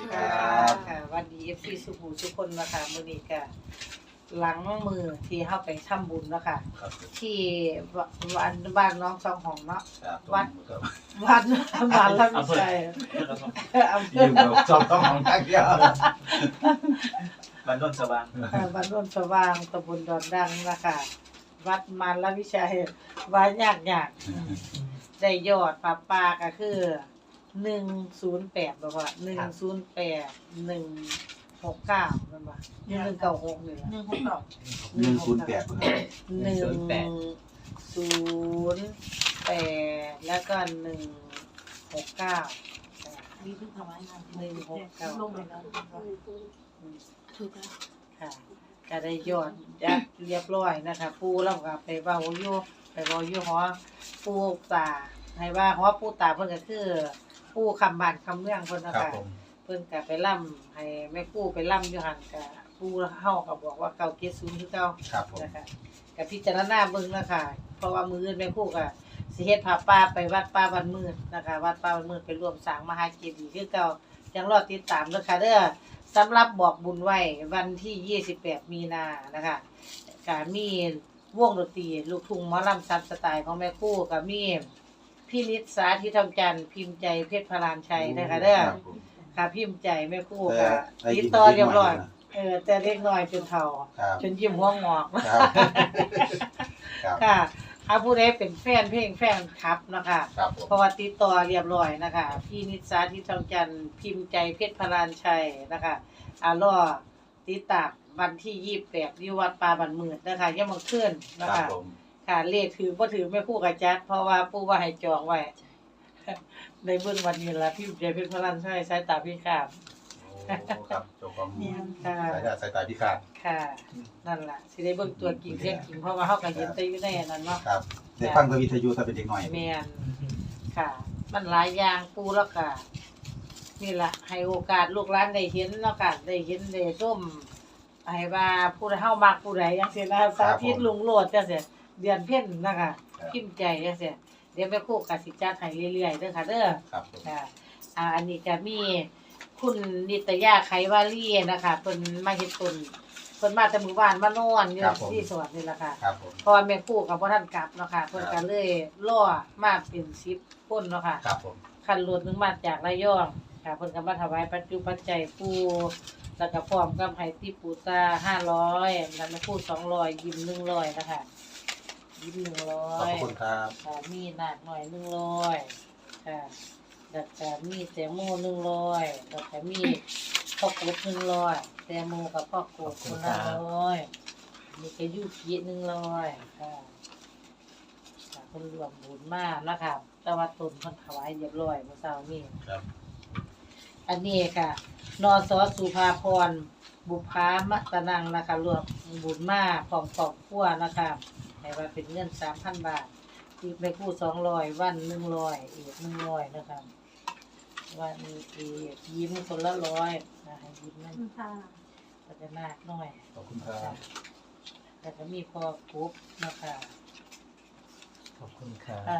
ดีคค่ะรับค่ะวันดีเอฟซีสุภูทุกคนนะคะมื้อนี้ก็หลังมือที่เข้าไปทำบุญเนาะคะครับที่วัดบ้านน้องสองของเนาะ ครับวัด ครับวัดบ้านลำไส้อำเภยือมแบบชอบต้องของทักเดียวบ้านโนนสว่างเอ่อบ้านโน่นสว่างตำบลดอนดังนะคะวัดมันละวิชัยว่ายากยากได้ยอดปลาปลาก็คือ หนึ่งศูนย์แปดบอกว่าหนึ่งศูนย์แปดหนึ่งหกเก้านั่นว่าหนึ่งเก้าหกเลยหนึ่งหกเก้าหนึ่งศูนย์แปดหนึ่งศูนย์แปดแล้วก็หนึ่งหกเก้ามีเพิ่งทำไว้งานหนึ่งหกเก้าลงไปแล้วถูกแล้วค่ะก็ได้ยอดยัดเรียบร้อยนะคะปูแล้วก็ไปเว้าอยู่ไปเว้าอยู่หอปูตาให้ว่าหอปูตาเพิ่นก็คือ ปูคำบ้านคำเมืองเพิ่นนะครับคะผมเพิ่นก็ไปล่ำให้แม่ปูไปล่ำอยู่หั่นก็ปูเฮาก็บอกว่าเก่าเกศศูนย์คือเก่าครับผมนะคะกับพิจารณาเบิ่งนะคะเพราะว่ามืออื่นแม่ครู่ก็สิเฮ็ดพาป้าไปวัดป้าบ้านมืดนะคะ วัดป้าบ้านมืดไปร่วมสร้างมหาเจดีย์คือเก่ายังรอติดตามเด้อค่ะเด้อสำหรับบอกบุญไว้วันที่ 28 มีนานะคะก็มีวงดนตรีลูกทุ่งหมอลำซับสไตล์ของแม่ครู่ก็มี พี่นิดสาธิตทองจันทร์พิมพ์ใจเพชรพลานชัยนะคะเด้อครับผม ค่ะพิมพ์ใจแม่ครู่แต่ก็ได้ติดยินต่อเรียบร้อยนิดหน่อยนะ เออแต่เล็กน้อยจนเฒ่าครับจนยิ้มหัวงอกครับครับค่ะถ้าผู้ใดเป็นแฟนเพลงแฟนคลับนะคะครับผมเพราะว่าติดต่อเรียบร้อยนะคะพี่นิสาที่ทองจันทร์พิมพ์ใจเพชรพลานชัยนะคะอารอติดตามวันที่ยี่สิบแปดที่วัดป่าบันหมื่นนะคะยังมาเคลื่อนนะครัคะ บผม ค่ะเลขถือบ่ถือไม่คู่กับจัดเพราะว่าปู่ว่าให้จองไว้ในเบื้องวันนี้ละพิมพ์ใจเพชรพลานชัยสายตาพิฆาตโอ้ครับเจ้าของค่ะสายตาสายตาพิฆาตค่ะ นั่นล่ะสิได้เบิ่งตัวจริงเสียงจริงเพราะว่าเฮาก็เห็นแต่อยู่ในอันนั้นเนาะครับได้ฟังทางวิทยุถ้าเป็นเด็กหน่อยแมนค่ะ มันหลายอย่างปูแล้วก็นี่แหละให้โอกาสลูกหลานได้เห็นเนาะค่ะได้เห็นได้ส้มให้ว่าผู้ใดเฮามักผู้ใดจังซี่นะสาธิตลุงโลดจังซี่ เดือนเพ็ญนะคะครับ พิมพ์ใจจังซี่เดี๋ยวแม่ครูก็สิจัดให้เรื่อยๆเด้อค่ะเด้อ ครับผม ค่ะอ่าอันนี้ก็มีคุณนิตยาไขวาลีนะคะเพิ่นมาเฮ็ดตุนเพิ่นมาแต่มื้อวานมานอนอยู่ที่สวนนี่ล่ะค่ะครับผมเพราะว่าแม่ครู่กับพ่ท่านกลับเนาะค่ะเพิ่นก็เลยล่อมาเป็น10คนเนาะค่ะครับผมคันรถหนึงมาจากระยองค่ะเพิ่นก็มาถวายปัจจุปัจจัยปู่แล้วก็พร้อมกับให้ติปู่ตา500แล้วแม่ครู่200ยิ้ม100นะคะ ยิ้มขอบพระ100คุณครับ ค่ะมีหนักหน่อย100ค่ะแล้วก็มีแตงโม100แล้วก็มีพ่อกบ100แตงโมกับพ่อกบคนละ100มีกระยุกยีหนึ่งร้อยค่ะค่ะคนรวมบุญมากนะคะแต่ว่าตุนคนถวายเรียบร้อยเมื่อเช้านี้ ครับ อันนี้ค่ะ นอสอสุภาพร บุพามะตะนังนะคะรวมบุญมาพร้อมครอบครัวนะคะ ให้ว่าเป็นเงินสามพันบาทอีกไปคู่สองร้อยวันหนึ่งร้อยอีกหนึ่งร้อยนะคะวันอีกยิ้มคนละร้อยนะให้ยิ้มนั่นค่ะก็จะมากหน่อยขอบคุณครับแต่ก็มีพอกุ๊บนะคะขอบคุณครับอ่า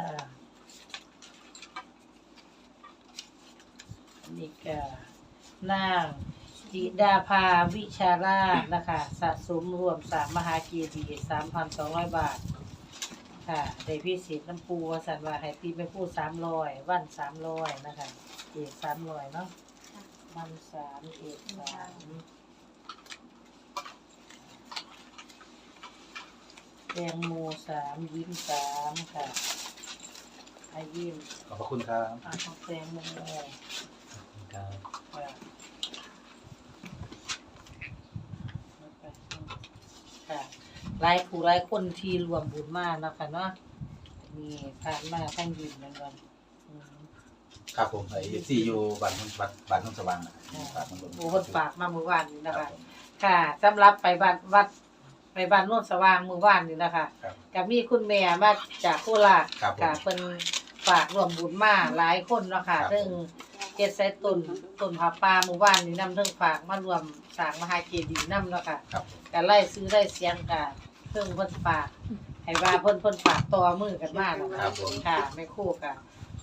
อันนี่ก็นาง จิดาภาวิชาราชนะคะสะสมรวมสามมหากีดีสามพันสองร้อยบาท ค่ะได้พิเศษน้ำปูวสันว่าให้ตีไปพูดสามร้อยวันสามร้อยนะคะเอกสามร้อยเนาะวันสามเอกสามแตงโมสามยิ้มสามค่ะอายิ้มขอบพระคุณครับอาของแตงโม ครับ ค่ะค่ะ หลายผู้หลายคนที่รวมบุญมากนะคะเนาะมีผ่านมาทั้งยืนเหมือนกันอืมครับผมไอ้ที่อยู่บ้านบ้านบ้านนนสว่างนะบ้านนนโอ้คนฝากมาเมื่อวานนี้ครันะบคะผม ค่ะสำหรับไปบ้านวัดไปบ้านโนนสว่างเมื่อวานนี้นะคะครับกับมีคุณแม่มาจากโคราชครับผมค่ะเป็นฝากรวมบุญมาหลายคนเนาะค่ะครับซึ่งเจ็ดไซต้นต้นผาป่าหมู่บ้านนี่นำเรื่องฝากมารวมสร้างมหาเจดีย์นำเนาะค่ะครับก็ไล่ซื้อไล่เสียงกัน เพิ่งเพิ่นฝากให้ว่าเพิ่นเพิ่นฝากต่อมือกันมาเนาะครับผม ค่ะไม่คู่กัน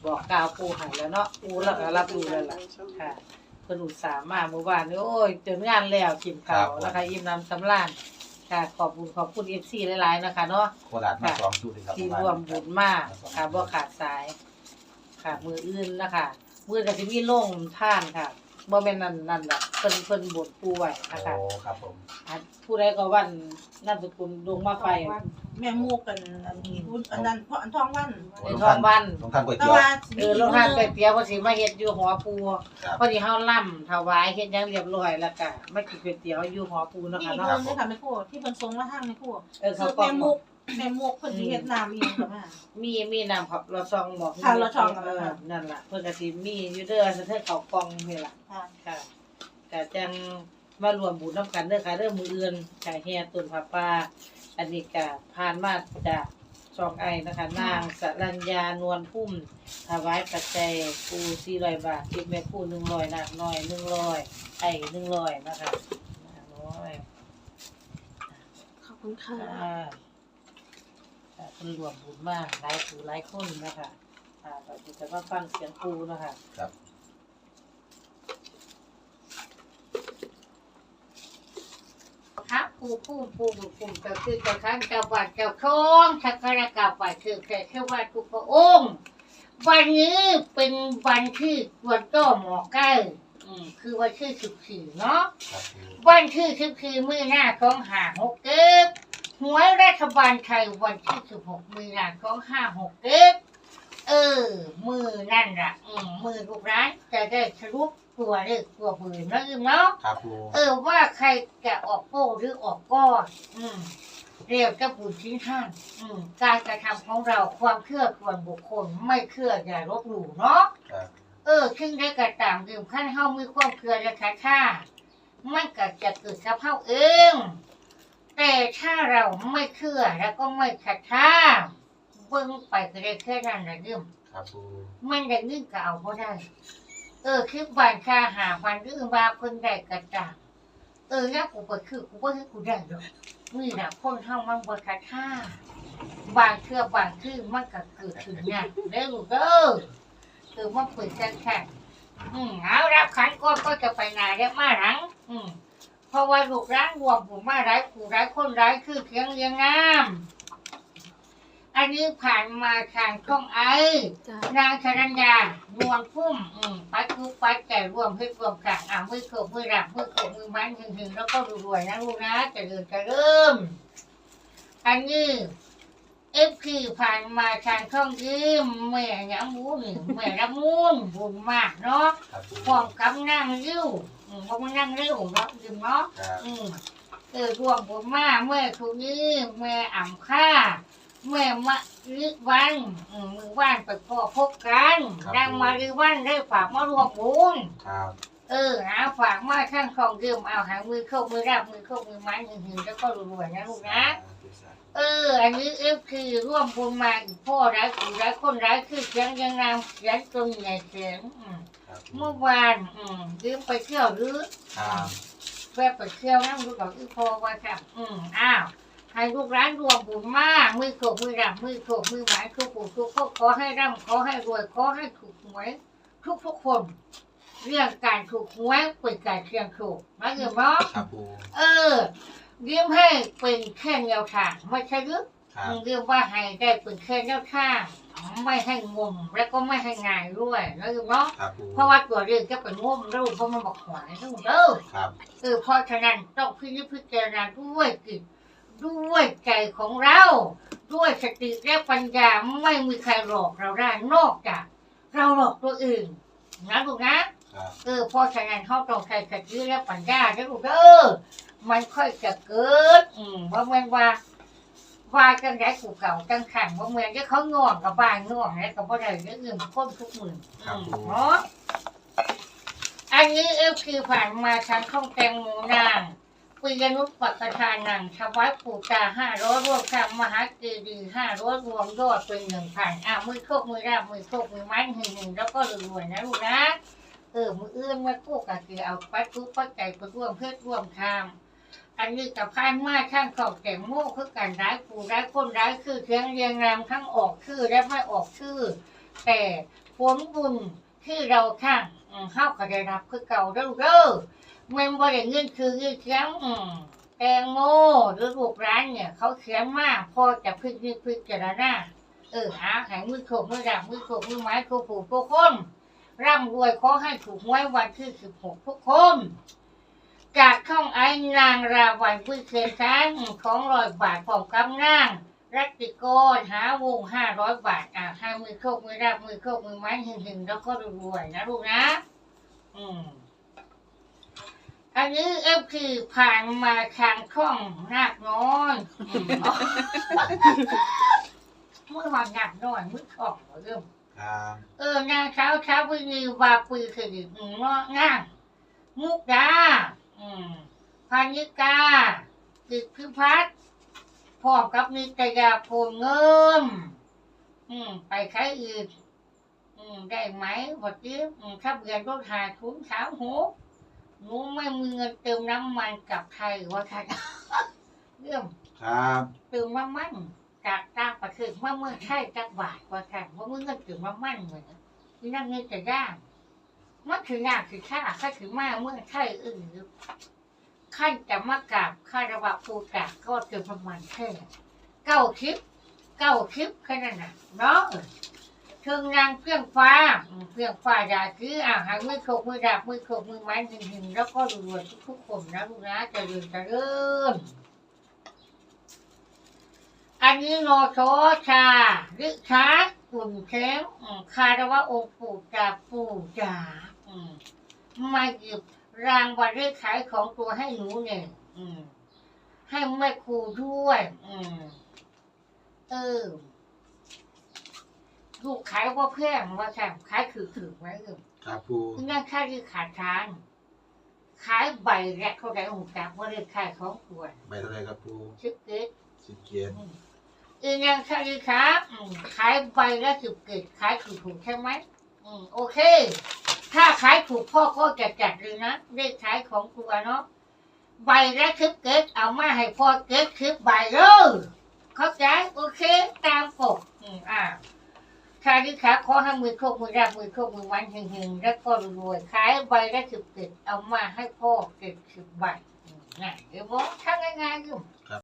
บอกกล่าวปูให้แล้วเนาะปูแล้วก็รับรู้แล้วล่ะค่ะพิ่นอุตส่าห์มาเมื่อวานนี้โอ้ยเจองานแล้วกินข้าวนะคะอิ่มน้ำสำราญค่ะขอบคุณขอบคุณ FC หลายๆนะคะเนาะ โคราชมาสองชุดเลยครับที่ร่วมบุญมากค่ะบ่ขาดสาย ค่ะ มืออื่นนะคะมือก็สิมีโล่งท่านค่ะ บ่แม่นนั่นนั่นแหละเพิ่นเพิ่นบนปูไว้นะคะโอ้ครับผมอะผู้ใดก็วันนามสกุลดงมาไฟ แม่มูกกันอันนี้พูดอันนั้นเพราะอันทองวันในทองบ้านต้องทานก๋วยแต่เตี๋ยวว่าเออโรงทานก๋วยเตี๋ยวเพิ่นสิมาเฮ็ดอยู่หอปูครับพอดีเฮาล่ำถวายเฮ็ดหยังเรียบร้อยแล้วก็มากินก๋วยเตี๋ยวอยู่หอปูเนาะนี่ค่ะเพิ่เนาะนเลยค่ะแม่ครัวที่เพิ่นส่งมาทางแม่ครัวเออคืเขาอก็ แม่มูก แม่มูกเพิ่นสิเฮ็ดน้ำอีกค่ะแม่มีมีน้ำผับเราซองบอกค่ะเราซองเออนั่นล่ะเพิ่นก็สิมีอยู่เด้อเพิ่นเขากล่องนี่ล่ะค่ะ ค่ะก็จังมารวมบุญน้ำกันเด้อค่ะเด้อมืออื่นค่ะแห่ต้นผ้าป่าอันนี้ก็ผ่านมาจากช่องไอนะคะนางสรัญญานวลพุ่มถวายปัจจัยปู400บาทคิดแม่ปู100นาคน้อย100ไอ้100นะคะน้อยขอบคุณค่ะ ค่ะค่ะ เพิ่นรวมบุญมากหลายผู้หลายคนนะคะอ่าเราจะมาฟังเสียงปูนะคะครับครับผู้ผู้ผู้ผู้ผู้ก็คือเจ้าข้างเจ้าวัดเจ้าคองชักการะกราบไหว้คือแค่แค่ว่าทุกพระองค์วันนี้เป็นวันที่วันก็หมอใกล้อืมคือวันที่สิบสี่เนาะ ครับผมวันที่สิบสี่มื้อหน้าของหาหกเกิบ หวยรัฐบาลไทยวันที่สิบหกมื้อหน้าของห้าหกเกิบเออ มือนั่นล่ะ อืมมือลูกร้านจะได้สรุปตัวเลขตัวมือนะอืมเนาะ ครับผมเออว่าใครจะออกโป้หรือออกก้อนอืมเรียกจะบุญชิ้นท่านอืมการกระทำของเราความเชื่อส่วนบุคคลไม่เชื่ออย่าลบหลู่เนาะ ครับเออซึ่งได้กระตามดื่มขั้นเฮามีความเชื่อและค่าค่ามันก็จะเกิดกับเฮาเอง แต่ถ้าเราไม่เชื่อแล้วก็ไม่ศรัทธาเบิ่งไปก็ได้แค่นั้นนะดื่มครับผมมันได้เงินก็เอาบ่ได้ เออคือบ้านค่าหาวันอื่นว่าเพิ่นได้กระจ่างเออแล้วกูไปคือกูบ่ให้กูได้ดอกนี่น่ะคนเฮามันบ่คัดค่าบางเทื่อบางคือมันก็เกิดขึ้นยากเด้อลูกเด้อคือมันเปิดจังแค่อืมเอารับขันก่อนก็จะไปนาได้มาหลังอืม เพราะว่าลูกร้านรวมผมมาหลายผู้หลายคนหลายคือเพียงเรียงงามอันนี้ผ่านมาทางช่องไอจ้ะนางชรัญญานวลพุ่มอืมปัดทุกปัดใจรวมเพื่อรวมกันอ่ามือโขกมือหลับมือโขกมือมันหึงหึงแล้วก็รวยๆนะลูกนะเจะเริ่มจะเริ่มอันนี้เอฟคือผ่านมาทางช่องยืมแม่ยังมูนี่แม่ละมูนบุญมากเนาะครับผมพร้อมกับนั่งริ้ว อืมเพราะมันนั่งริ้วเนาะยืมเนาะครับอืมเออรวมผมมาเมื่อทุกนี้แม่อ่ำค่า เมื่อมะลิวันอืมมือว่านไปพ่อพบกันดังมาลิวันได้ฝากมารวมบุญ ครับเออนะฝากมาข้างของเดิมเอาหางมือเข้ามือรับมือเข้ามือมันหึงหึงแล้วก็รวยๆนะลูกนะ เออ อันนี้เอฟคือร่วมบุญมาอีกพ่อร้ายผู้ร้ายคนร้ายคือเสียงยังนามเสียงตรงใหญ่เสียงอืม ครับเมื่อวานอืมยืมไปเที่ยวหรือ ครับแวะไปเที่ยวนั่งดูกับอีพอว่าค่ะอืมอ้าวให้ลูกร้านรวมบุญมาก มือโขกมือดำมือโขกมือหมายทุกผู้ทุกคนขอให้ร่ำขอให้รวยขอให้ถูกหวยทุกทุกๆคน เรื่องการถูกหวยเป็นการเสี่ยงโชคนะเงินเนาะครับผมเออยืมให้เป็นแค่แนวทางไม่ใช่หรือ ครับเรียกว่าให้ได้เป็นแค่แนวทาง ไม่ให้งมแล้วก็ไม่ให้ง่ายด้วยนะเงินเนาะครับผมเพราะว่าตัวเรื่องจะเป็นงมแล้วเพราะมันบอกหวยทั้งหมดเด้อครับเออเพราะฉะนั้นต้องพิจิตพิจารณาด้วยจิตด้วยใจของเรา ด้วยสติและปัญญาไม่มีใครหลอกเราได้นอกจาก เราหลอกตัวอื่นนะลูกนะครับเออเพราะฉะนั้นเขาต้องใช้สติและปัญญานะลูกเออมันค่อยจะเกิดอืมว่าเมื่อว่า ว่าจังไดกูเก่าจังขันว่าเมื่อจะเขาง่วงกับบ้านง่วงแล้วก็บ่ได้เรื่องอื่นคนทุกมืออืมเนาะอันนี้เอฟคือผ่านมาทางช่องแตงโมนางปุยนุชปักทานังถวายปู่ตาห้าร้อยรวมคำมหาเจดีย์ห้าร้อยรวมยอดเป็นหนึ่งพันอะมือโคกมือราบมือโคกมือไม้หนึ่งหนึ่งแล้วก็รวยๆนะลูกนะ เออมือเอื้อนมาโคกกะคือเอาปัดทุกปัดใจไปร่วมเพื่อร่วมทำ อันนี้กับพานมาข้างขอบแต่งโม่คือการร้ายผู้ร้ายคนร้ายคือเทียงเรียงรามทั้งออกชื่อและไม่ออกชื่อ แต่ผลบุญที่เราข้างอืมเฮาก็ได้รับคือเก่าเด้อเด้อแม่นบ่ได้เงินคือเงินเสียงแตงโมหรือลูกร้านเนี่ยเขาเขียนมากพอจะพึกนึกพึกเจรณาเออหาใหายมือโขกมือดับมือโขกมือไม้โขกผูกทุกคนร่ำรวยขอให้ถูกหวยวันที่สิบหกทุกคน จากช่องไอ้นางราวันพุ้ยเคียนช้างของรอยบาทของกำนางรัตติโกนหาวงห้าร้อยบาทอะให้มือโคกมือรับมือโคกมือไม้หึงหึงๆแล้วก็รวยๆนะลูกนะ อืมอันนี้เอฟคือผ่านมาทางช่องนาคน้อยอืมเมื่อวานนาคน้อยมือช่องเริ่มครับเออนางเช้าเช้าวินีวาปือคืออืมเงาะงางมุกดาอืม พานิกาติดพิพัฒน์พร้อมกับนิตยาโพลเงิมอืม ไปใช้อื่นอืม ได้ไหมวันนี้อืมถ้าเบียนรถหาทุนสามหกหนูไม่มีเงินเติมน้ำมันกับใครว่าใครเรื่องครับเติมน้ำมันจากต่างประเทศว่าเมื่อใช่จักบาทว่าใช่ว่าเมื่อเงินเติมน้ำมันเหมือนที่นั่งเงินจะย่าง มันคืองานคือค่าค่าถือมาเมื่อใช่อื่นขั้นจะมากราบค่าระบาปูกราบก็เติมประมาณแค่เก้าคลิปเก้าคลิปแค่นั้นนะเนาะเชิงนางเพื่องฟ้าเพื่องฟ้าอย่าคืออ่างหางมือโขกมือดาบมือโขกมือไม้หนึ่งหนึ่งแล้วก็รวยๆทุกๆคนนะลูกนะจะเริญเจะเริญอันนี้โนโชชาหรือชากุ่นเค้มอืมคาว่าองค์ปู่จ่าปู่จ๋า มมาหยิบรางวัลเลขขายของตัวให้หนูเนี่ยอืมให้แม่ครูด้วย อืมเออลูกขายว่าเพื่อนว่าแซมขายคือถือไหมเออครับปูนั่นค่าที่ขาดทางขายใบแรกเขาได้องค์จักว่าเลขขายของตัวใบเท่าไหรครับปูชิบเกิดสิบเกียรติอีกอย่างค่ะดีครับอืมขายใบละสิบเกตขายถูกถูกใช่ไหมอืมโอเค ถ้าขายถูกพ่อก็จะจัดเลยนะเลขขายของตัวเนาะใบและสิบเกตเอามาให้พ่อเกตสิบใบเลยเข้าใจโอเคตามปกอืมอ่าค่ะดีครับขอให้มือโคกมือรับมือโคกมือวันหึงๆแล้วก็รวยขายใบและสิบเกตเอามาให้พ่อเกตสิบใบอืมน่ะเดี๋ยวบอกทำง่ายๆอยู่